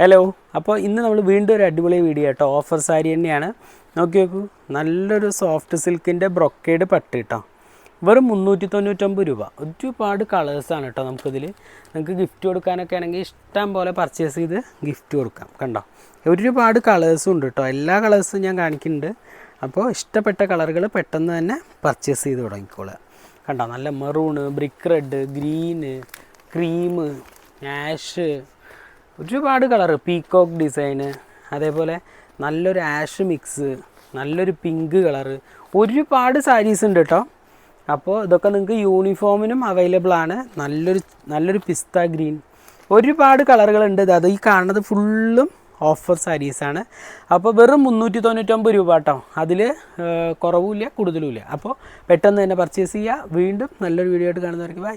Hello അപ്പോൾ ഇന്ന് നമ്മൾ വീണ്ടും ഒരു അടിപൊളി വീഡിയോ കേട്ടോ ഓഫർ സാരി തന്നെയാണ്. നോക്കി നോക്കൂ. നല്ലൊരു സോഫ്റ്റ് സിൽക്കിന്റെ ബ്രൊക്കേഡ് പട്ട് കേട്ടോ. വെറും മുന്നൂറ്റി തൊണ്ണൂറ്റൊമ്പത് രൂപ. ഒരുപാട് കളേഴ്സാണ് കേട്ടോ നമുക്കിതിൽ നിങ്ങൾക്ക് ഗിഫ്റ്റ് കൊടുക്കാനൊക്കെ ആണെങ്കിൽ ഇഷ്ടം പോലെ പർച്ചേസ് ചെയ്ത് ഗിഫ്റ്റ് കൊടുക്കാം. കണ്ടോ? ഒരുപാട് കളേഴ്സും ഉണ്ട് കേട്ടോ. എല്ലാ കളേഴ്സും ഞാൻ കാണിക്കുന്നുണ്ട്. അപ്പോൾ ഇഷ്ടപ്പെട്ട കളറുകൾ പെട്ടെന്ന് തന്നെ പർച്ചേസ് ചെയ്ത് തുടങ്ങിക്കോളുക. കണ്ടോ? നല്ല maroon brick red green cream ash ഒരുപാട് കളറ്. പീക്കോക്ക് ഡിസൈന് അതേപോലെ നല്ലൊരു ആഷ് മിക്സ് നല്ലൊരു പിങ്ക് കളറ്. ഒരുപാട് സാരീസ് ഉണ്ട് കേട്ടോ അപ്പോൾ ഇതൊക്കെ നിങ്ങൾക്ക് യൂണിഫോമിനും അവൈലബിൾ ആണ്. നല്ലൊരു നല്ലൊരു പിസ്ത ഗ്രീൻ ഒരുപാട് കളറുകളുണ്ട് ഇത് അത് ഈ കാണുന്നത് ഫുള്ളും ഓഫർ സാരീസാണ് അപ്പോൾ വെറും മുന്നൂറ്റി തൊണ്ണൂറ്റൊമ്പത് രൂപ കേട്ടോ അതിൽ കുറവുമില്ല കൂടുതലുമില്ല. അപ്പോൾ പെട്ടെന്ന് തന്നെ പർച്ചേസ് ചെയ്യുക വീണ്ടും നല്ലൊരു വീഡിയോ ആയിട്ട് കാണുന്നവർക്ക് ബൈ